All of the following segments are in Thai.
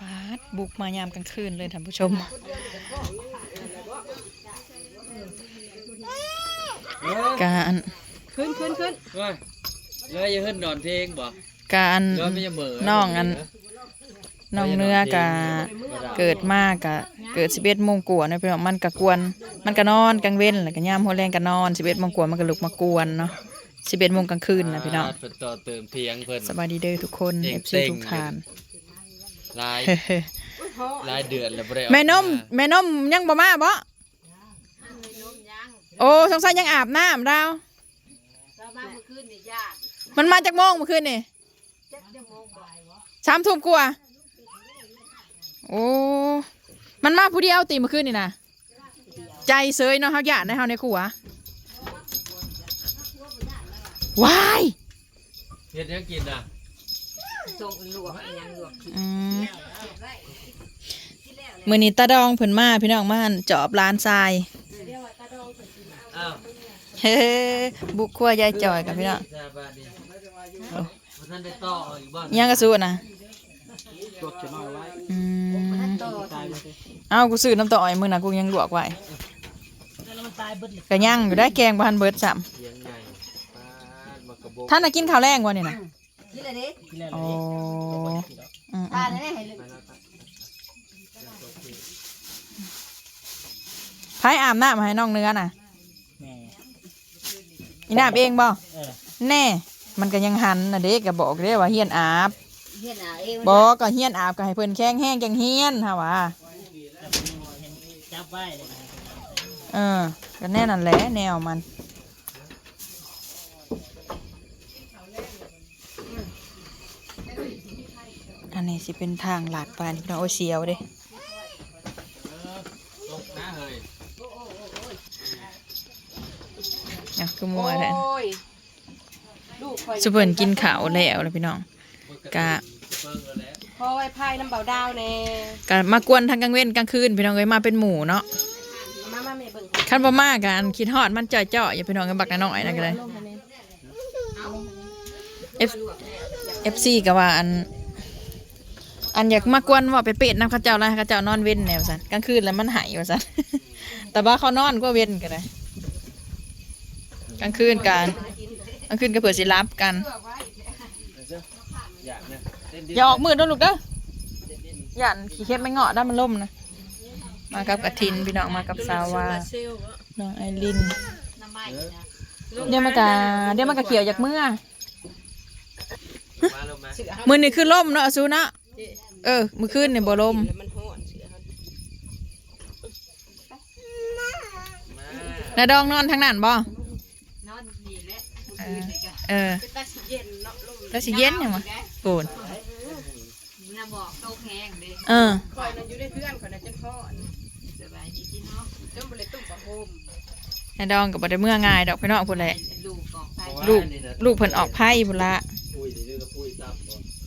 ปาดบุกมายามกลางคืนเลยท่านผู้ชมการขึ้นขึ้นขึ้นว่าแล้วอย่าเฮิ่นนอนเพลงบ่การแล้วไม่จะเหม่อน้องอันน้องเนื้อกะเกิดมากกะเกิดสิบเอ็ดโมงกว่าเนาะพี่น้องมันกะกวน มันกะนอนกลางเว้นแล้วก็ยามหัวแรงกะนอนสิบเอ็ดโมงกว่ามันก็ลุกมากวนเนาะสิบเอ็ดโมงกลางคืนนะพี่น้องเพิ่นต่อเติมเพียงเพิ่นสบายดีเด้อทุกคนเต็งเอฟเต็ซีงทุกทาน ลายลายเดือนแล้วบ่ได้ออกแม่นมแม่นมยังบ่มาบ่โอ้สงสัยยังอาบน้ำดาวเรามาเมื่อคืนนี่ญาติมันมาจากโมงเมื่อคืนนี่จักจะโมงบ่ายวะสามทุ่มกว่าโอ้มันมาผู้เดียวตีเมื่อคืนนี่นะใจเซยเนาะเฮาหยาดในเฮาในขัววายเฮ็ดหยังกินน่ะ ส่งลวกอันยังลวกอืมมื้อนี้ตาดองเพิ่นมาพี่น้องมาหั่นจอบลานทราย อ้าวเฮ้บุกครัวยายจอยกับพี่น้องสบายดีบ่ทันได้ต่ออีกบ่ยังกระสู้นะตัวจะน้อยไว้อืมต่อตายบ่เอากูซื้อน้ำต่ออ้อยมือนะกูยังลวกไว้ก็ยังอยู่ได้แกงบานเบิดซ้เพียงใหญ่ปาดมากระบอกำท่านน่ะกินข้าวแรงวะนี่นะ กินอะไรดิโอ้อืมทานได้ให้ลึกไผอาบน้ำให้น้องเนื้อน่ะอีน้ำเองบ่แน่ มันก็ยังหันน่ะเด็กก็บอกเด้ว่าเฮียนอาบเฮ็ดเอาเองบอกก็เฮียนอาบก็ให้เพิ่นแข้งแห้งจังเฮียนฮะว่า จับไว้เลยนะเออก็แน่นั่นแหละแนวมัน อันนี้สิเป็นทางหลาดไปนี่พี่น้องโอ้ยเสียวเด้ตกนะเฮ้ยอยากคือมัวแท้โอ้ยลูกคอยสุเพิ่นกินข้าวแล้วแล้วพี่น้องกะเบิ่งเอาแล้วพอไว้พายน้ำเบาดาวแน่กะมากวนทางกลางเว้นกลางคืนพี่น้องเอ้ยมาเป็นหมู่เนาะเอามามาแม่เบิ่งคันบ่มากันคิดฮอดมันจ่อยๆอย่าพี่น้องกันบักน้อยๆนั่นก็ได้ลงมาแม่ F FC ก็ว่าอัน อันอยากมากวนว่าไปเป็ดน้ำเข้าเจ้าแล้วเข้าเจ้านอนเว้นแนวซั่นกลางคืนแล้วมันหายว่าซั่นแต่ว่าเขานอนก็เว้นก็ได้กลางคืนกันกลางคืนก็เผื่อสิรับกันอยากนะเต้นดิอย่าออกมือเด้วยลูกเด้ออย่านขี้เข็บไม่เงาะด้านมันล่มนะมากับกระทินพี่น้องมากับสาวาน้องไอรินเดี๋ยวมันกะเดี๋ยวมันกะเขียวจากเมื่อมาลงมามือนี่คือล่มเนาะอาซูเนาะ เออมือคืนเนี่ยบ่ล่มแล้วมันฮ้อนเสือมันมานาดองนอนทางนั้นบ่นอนดีแล้วเออเออเป็นตาสิเย็นเนาะลงแล้วสิเย็นยังวะโกรธน่ะบอกโตแห้งเด้เออข่อยน่ะอยู่ในเพื่อนข่อยน่ะจนฮ้อนสบายดีพี่น้องจนบ่ได้ตุ้มผ้าห่มนาดองกับบ่ได้เมื่อง่ายดอกพี่น้องพุ่นแหละลูกกองไฟลูกลูกเพิ่นออกไพ่พุ่นละปุ้ยเดี๋ยวก็ปุ้ยตับบ่ต่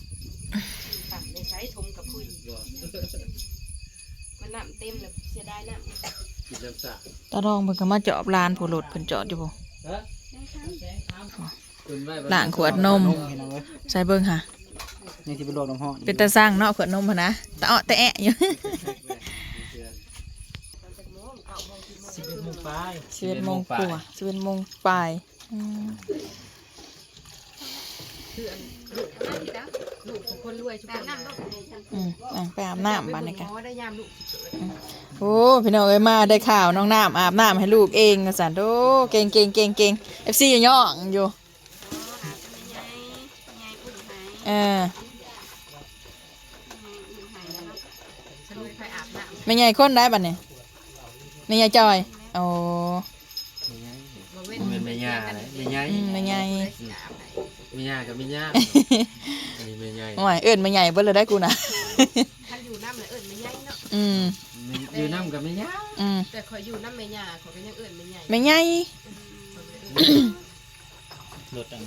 นน้ำเต็มเลยเสียดายน้ำกินน้ำสะตาดองเพิ่นก็มาจอบลานผู้รถเพิ่นจอดอยู่บ่ฮะคุณไว้บ่ล้างขวดนม พี่น้องเอ้ยใส่เบิ่งค่ะ นี่ที่เป็นโรคน้ำห้อนเป็นตาสร้างเนาะขวดนมพะนะตะอ้อตะแอะอยู่ สิบเอ็ดโมงไปสิบเอ็ดโมงกว่าสิบเอ็ดโมงปลายอืม ลูกของคนรวยชุบน้ำเนาะอืมอะไปอาบน้ำบ้านนี่กัน หมอได้ยามลูกโอ้พี่น้องเอ้ยมาได้ข่าวน้องน้ำอาบน้ำให้ลูกเองสันโอ้เก่งเก่งเก่งเก่งเอฟซีย่องอยู่เออสรุปใครอาบน้ไม่ใหญ่คนได้บัดเนี่ยไม่ใหญ่จอยโอ้ำบ่เว้นมันไม่ยากเลยไม่ยากอืมไม่ใหญ่ ไม่ยากกับไม่ยากอันนี้ไม่ยากโอ้ยเอิญไม่ใหญ่เบิ่เลยได้กูนะท่านอยู่น้ำเลยเอิญไม่ใหญ่เนาะอืมอยู่น้ำกับไม่ยากอืมแต่คอยอยู่น้ำไม่หยาเขาก็ยังเอิญไม่ใหญ่ไม่ใหญ่รถอัน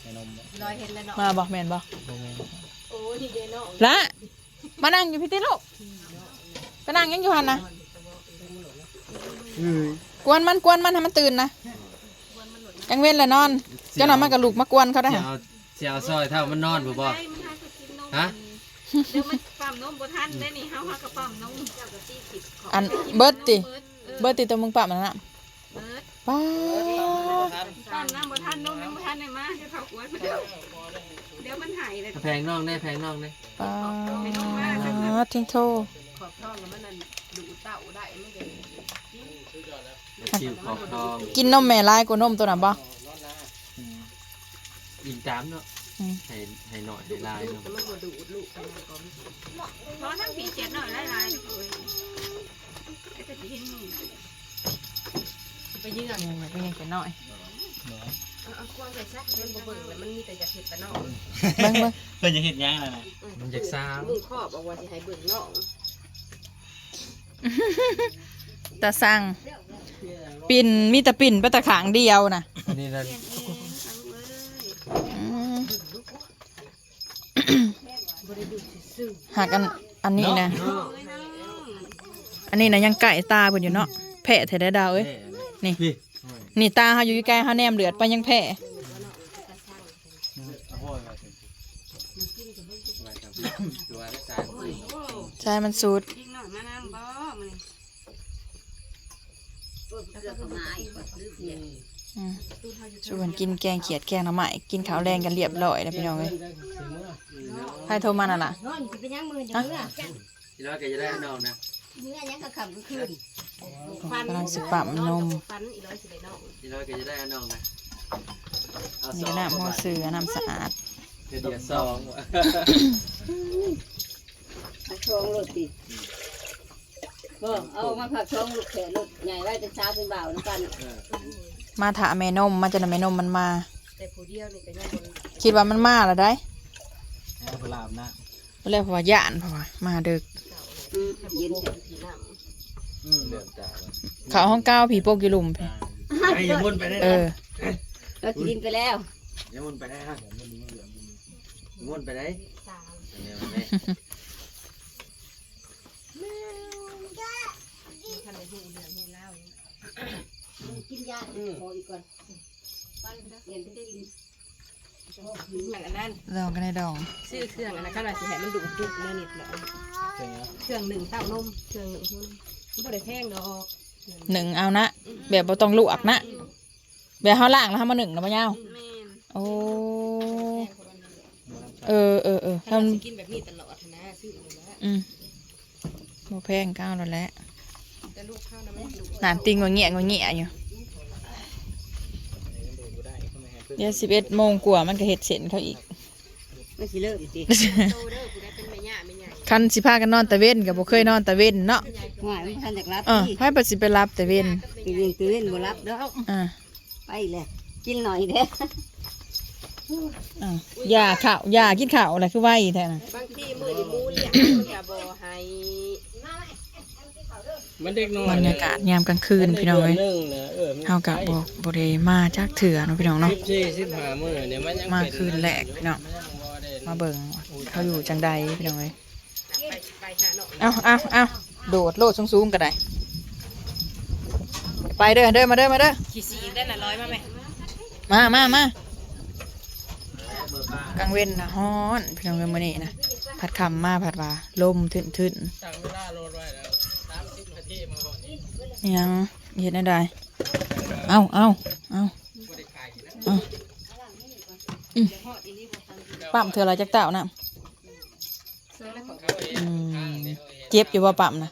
ไอ้นมบ่ลอยเห็นแล้วเนาะมาบอกแม่นบอกบ่แม่นโอ้นี่เดเนาะละมานั่งอยู่พี่ติลูกก็นั่งยังอยู่หันนะกวนมันกวนมันให้มันตื่นนะ กังเว้นเลยนอน เจ้าหน่อยมันกับลูกมากวนเขาได้เสียฮะวเสียวซอยเท่ามันนอนบ่บ่ฮะ เดี๋ยวมันปั๊มนมบ่ทันได้นี่เฮาหากระปั๊มนมเจ้าก็ตีสิบขอันเบิดติ เบิดเออเบิดติตัวมึงปรับมันน่ะเบิดป้าปั๊มน้ำบ่ทันนมยังบ่ทันได้มาเดี๋ยวเขาอวยเดี๋ยวเดี๋ยวมันหายเลยแพงน้องแน่แพงน้องแน่ป้าทิ้งโทข อบท้องแล้วมันนั่นดูเต้าได้มันก็คิวขอบทองกินนมแม่ลายกว่านมตัวน่ะบ่อินตามเนาะอืมให้ให้หน่อยให้ลายเนาะแต่มันบ่ดูดลูกกันมาก่อนเพราะทั้งผีเจ็ดหน่อยหลายๆเลยไอ้แต่ที่เห็นนี่ไปยืนนี่อยากเป็นยังแค่น้อยเอาเอาควางใส่ซักมันบ่เบิ่งเลยมันมีแต่อยากเห็ดแต่นอกเบิ่งเบิ่งเพิ่นจะเฮ็ดหยังล่ะนะมันจากซ้ำมึงครอบบอกว่าสิให้เบิ่งนอกตาสั่ง ปิ่นมีแต่ปิ่นไปแต่ขางเดียวน่ะอันนี้นั่นเองทั้งเลยอืมบ่ได้ดูซื่อหากอันอันนี้นะเนาะๆเลยน้องอันนี้นะยังไก่ตาเพิ่นอยู่เนาะแพะแท้ได้ดาวเอ้ยนี่ พี่นี่ตาเฮาอยู่ใกล้เฮาแนมเลือดไปยังแพะโอ้ยว่าสิตัวได้การโอ้ยโอ้ใช่มันสูด ยิงหน่อยมานำบ่มัน อืมชวนกินแกงเขียดแกงหน่อไม้กินข้าวแรงกันเรียบร้อยแล้วพี่น้องเอ้ยให้โทรมาน่ะล่ะ นอนสิเป็นหยังมือจังเมื่อที่ร้อยแกจะได้น้องนะเมื่อหยังก็ขำก็คืนกำลังสิปั๊มนม ฟันอีร้อยสิได้นอกที่ร้อยแกจะได้น้องนะเอาสนี่องก็น้ำหัวเสือน้ำสะอาดเดี๋ยวสองผักชองรถติ บ่เอามาผักชองลูกแขนลูกใหญ่ไว้เป็นเช้าเป็นบ่าวน้ำกันมาถาแม่นมมาจะนำแม่นมมันมา แต่ผู้เดียวนี่ก็ยังบ่คิดว่ามันมาแล้วได้เอาไปลาบนะแล้วเพราะว่าย่านเพราะว่ามาดึก อืมเย็นผีน้ำอืมเดือดตาเขาห้องเก้าผีโปกกิลุมพี่ไอ้ยามุนไปได้เออ เรากินไปแล้วยามุนไปได้ฮะมุนไปได้สามอันนี้มันไม่ คันได้ฮู้เรื่องให้เล่าอยู่ กิ นยาพออีกก่อนปันเย็นไปได้กินเหมือนอันนั้นลองกันในดองซื้อเครื่องอันนั้นเขาน่ะสิให้มันดูดจุกเนื้อนิดหน่อยเป็นไงเครื่องหนึ่งเต้านมเครื่องหนึ่งหัวนมมันบ่ได้แพงดอกหนึ่งเอานะแบบบ่ต้องลวกนะแบบเฮาล่างแล้วเฮามาหนึ่งนะบ่ยาวแม่นโอ้แพงกว่านั้นเลยเออเออเออถ้าทำเราสิกินแบบนี้ตลอดนะซื้อเลยนะอืมโมแพงก้าวแล้วแหละแต่ลูกข้าวนะมันดุหนานติงว่าเงี้ยว่าเงี้ยอยู่ ดูบ่ได้ก็ไม่ให้ เพิ่นเดี๋ยวสิบเอ็ดโมงกว่ามันก็เห็ดเสร็จเขาอีกไม่สิเลิกสิโตเด้อกูได้เป็นแม่ย่าแม่ใหญ่คันสิพากันนอนตะเว้นกับบ่เคยนอนตะเว้นเนาะหวายมันทันจากรับเออที่ให้ปัดสิไปรับตะเว้นตื่นตื่นบ่รับแล้วอ่าไปเลยกินหน่อยเด้ออ่าอย่าข้าวอย่ากินข้าวอะไรคือไว้แท้น่ะบางทีมือนี่มูเลี้ยงอย่าบ่ให้ มันเด็กน้อยบรรยากาศยามกลางคืนพี่น้องเอ้ยนึงนะเออเฮากับบ่บ่ได้มาจากเถื่อเนาะพี่น้องเนาะ14 15มื้อเนี่ยมันยังมาเป็นคืนแรกพี่น้องมันยังบ่ได้มาเบิ่งเขาอยู่จังใดพี่น้องเอ้ยไปไปหาเนาะเอาเอาเอาโดดโลดสูงๆก็ได้ไปเด้อเด้อมาเด้อมาเด้อขี่สีได้น่ะร้อยมาไหมมามามากลางเว้นนะฮ้อนพี่น้องเอ้ยมื้อนี้นะพัดคำมาพัดว่าลมทึนตั้งเวลาโหลดไว้แล้ว30นาทีมาก่อนนี่ ๆ ยังเฮ็ดได้ได้ เอาเอาเอาบ่ได้ขายนะเอาอืมปั๊มเธออะไรจักเต่าน่ะอืมเจ็บอยู่บ่ปั๊มนะ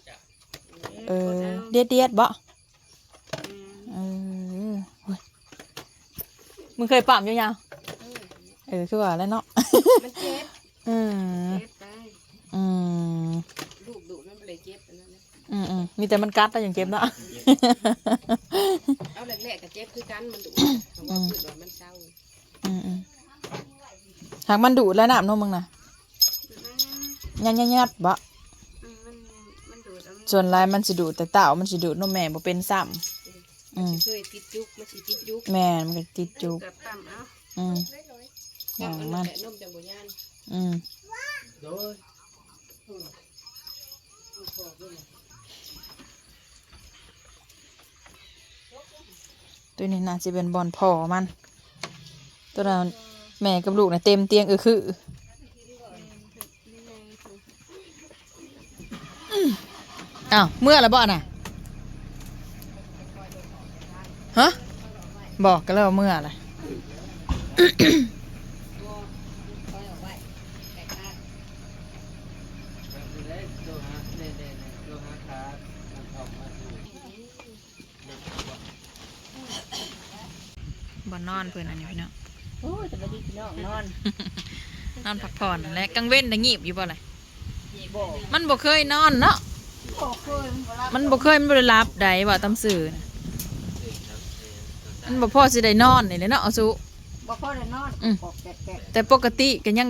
เออเดียดเดียดๆบ่เออโอ้ยมึงเคยปั๊มอยู่ยังเออคือว่าแล้วเนาะมันเจ็บอืมเจ็บได้อืม อืมอืมมีแต่มันกัดแต่ยังเจ็บเนาะเอาแรกๆก็เจ็บคือกันมันดุเพราะว่าคือว่ามันเศร้าอืมอืมหากมันดูดแล้วน้ำนมมึงนะยัดยัดยัดบะอืมมันมันดุแล้วมันส่วนลายมันสิดูดแต่เต่ามันสิดูดนมแม่บ่เป็นซ้ำอืมเคยติดยุกมันสิติดยุกแม่มันก็ติดจุกกับปั๊มเอ้าอืมอย่างมันแต่นมจังบ่ย่านอืมโดย ตัวนี้น่าจะเป็นบอลพอมัน ตัวนั้นแม่กับลูกเนี่ยเต็มเตียงเออคืออ้าวเมื่อละบ่น่ะฮะบอกกันแล้วเมื่ออะไร บ่นอนเพิ่นอันนี้พี่น้องโอ้ยสวัสดีพี่น้องนอนนอนพักผ่อนนั่นแหละกลางเว้นได้งีบอยู่บ่ล่ะบ่มันบ่เคยนอนเนาะบ่เคยบ่รับมันบ่เคยมันบ่ได้รับใดว่าตำสื่อน่ะมันบ่พอสิได้นอนนี่แหละเนาะเอาสุบ่พอได้นอนอืมปอกแกะแต่ปกติก็ยัง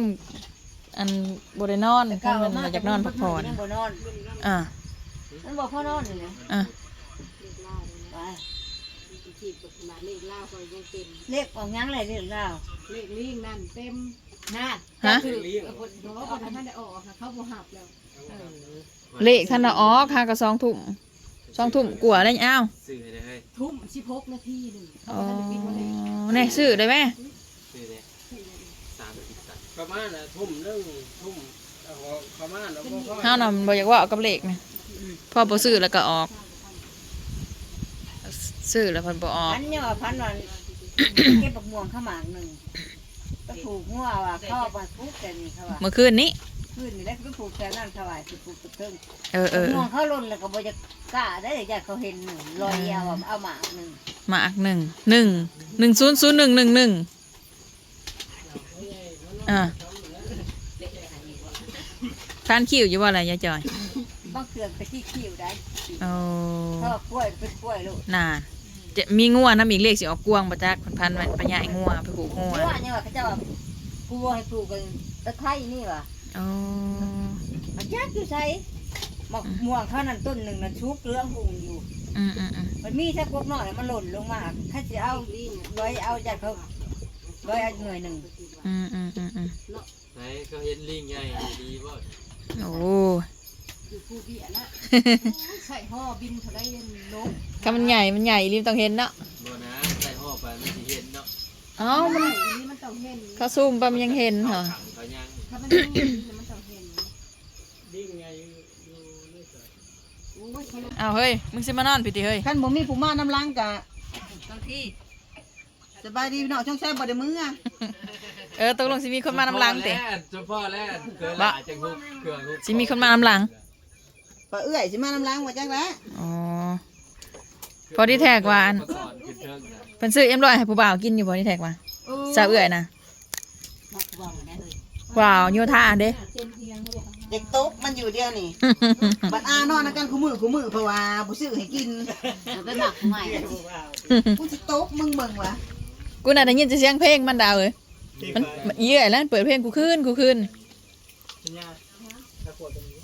อันบ่ได้นอนๆแต่ถ้าเก่ามันมาอยากนอนพักผ่อนยังบ่นอนอ่ามันบ่พอนอนนี่แหละอ่า ไปจีบกับขนาดเลขล่าคอยยังเต็มเลขออกยังเลยเลขลาเลขลิงนั่นเต็มน่าฮะเลี้ยงคนเพราะคนนั้นได้ออกค่ะเขาบ่หับแล้วเลขท่านน่ะออกค่ะก็2ทุ่ม2ทุ่มกล้วอ้าวซื้อให้ได้เฮ้ยทุ่มสิบหกนาทีหนึ่งเขาอ๋อท่านได้ปิดวันเลยแน่ซื้อได้ไหมซื้อเลยสามสิบตันประมาณน่ะทุ่มหนึงทุ่มเอาประมาณแล้วบ่พอเฮาน่ะบ่อยากเว่ากับเลขนะพอบ่ซื้อแล้วก็ออก ซื้อแล้วเพิ่นบ่ออกพันเนี่ยว่าพันวันเก็บบักม่วงข้าวหมากหนึ่งก็ถูกงัวว่าเข้ามาปลูกแต่นี่เขาว่าเมื่อคืนนี้ขึ้นนี่แหล้วก็ปลูกแต่นั่นถวายสิปลูกตะเทิงเออเออม่วงเขาล่นแล้วก็บ่จะกล้าได้อยากเขาเห็นหนึ่งลอยเอาว่าเอาหมากหนึ่งหมากหนึ่งหนึ่งหนึ่งศูนย์ศูนย์หนึ่งหนึ่งหนึ่งอ่าทานคิวอยู่ว่าอะไรยายจอยบางเครื่องไปที่คิวได้โอ้เขาว่ากล้วยเป็นกล้วยลูกนาน จะมีงัวน้ำอีกเลขสิออกกวางประจักพันพันๆไว้ไปย่ายงัวไปผูกงัวงัวเนี่ยว่าเขาเจะว่ากูบ่ให้ปลูกกันตะไคร้นี่ว่ะโอ้มันยากอยู่ใส่หมากม่วงเขานั่นต้นหนึ่งนั่นชุกเรื่องหุงอยู่อืมอืมอืมมันมีแค่พวกน้อยมันหล่นลงมาถ้าจะเอาร้อยเอาจากเขาร้อยเอาหน่วยหนึ่งอืมอืมอืมอืมไหนเขาเห็นลิงใหญ่ดีบ่โอ้ อยู่ผู้เบี้ยนะใส่ห่อบินเขาได้เงินลงถ้ามันใหญ่ มันใหญ่รีบต้องเห็นเนาะบ่นะใส่ห่อไปมันสิเห็นเนาะเอ้ามันอันนี้มันต้องเห็นเขาซูมไปมันยังเห็นเหรอขังเขายังถ้ามันไม่เห็นมันต้องเห็นดิ้งไงอยู่อยู่ในสวนโอ้ยเขาลงเอาเฮ้ย มึงสิมานอนพี่ติเฮ้ยคันบ่มีผู้มาน้ำล้างกะบางที่สบายดีพี่น้องช่องแซ่บบ่ได้มืออะเออตกลงสิมีคนมานำหลังติเจ้าพ่อแล้วเกิดหลาจังฮุกเกิดฮุกสิมีคนมานำหลัง ป้าเอื้อยสิมาน้ำล้างว่าจักแล้วอ๋อพอดีแท็กว่าอันสอนขึ้นเทิงนะเพิ่นซื้อเอ็มร้อยให้ผู้บ่าวกินอยู่บ่ที่แท็กว่าสาวเอื้อยนะมักว่างได้เลยว้าวโยธาเด้เด็กโต๊ะมันอยู่เดียวนี่บัดอานอนนำกันคู่มือคู่มือเพราะว่าบ่ซื้อให้กินมันไปหมักใหม่กูสิโต๊ะมึงเบิ่งวะกูน่ะได้ยินแต่เสียงเพลงมันดาวเอ้ยมันมันเอื้อยแล้วมันเปิดเพลงกูขึ้นกูขึ้น สัญญาตะกวดตรงนี้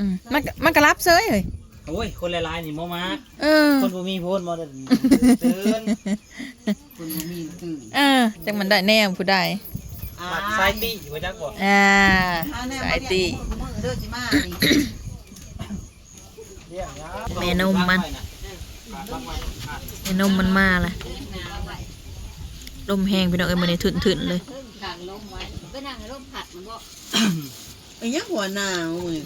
อืมมันก็มันก็รับเซยเฮ้ยโอ้ย คนหลายๆนี่บ่มาเออ คนบ่มีโพนบ่ได้ตื่นคุณบ่มีตื่นเออจังมันได้แน่ผู้ใดอ่าสายตีว่าจักบ่อ่าอ่าแน่สายตีคู่มือเด้อสิมานี่เรียกยาแม่นมมันแม่นมมันมาละลมแห้งพี่น้องเอ้ยมันนี่ถึนๆเลยทางลมไว้ไปนั่งให้ลมผัดมันบ่ไอ้ยังหัวหนาวมึง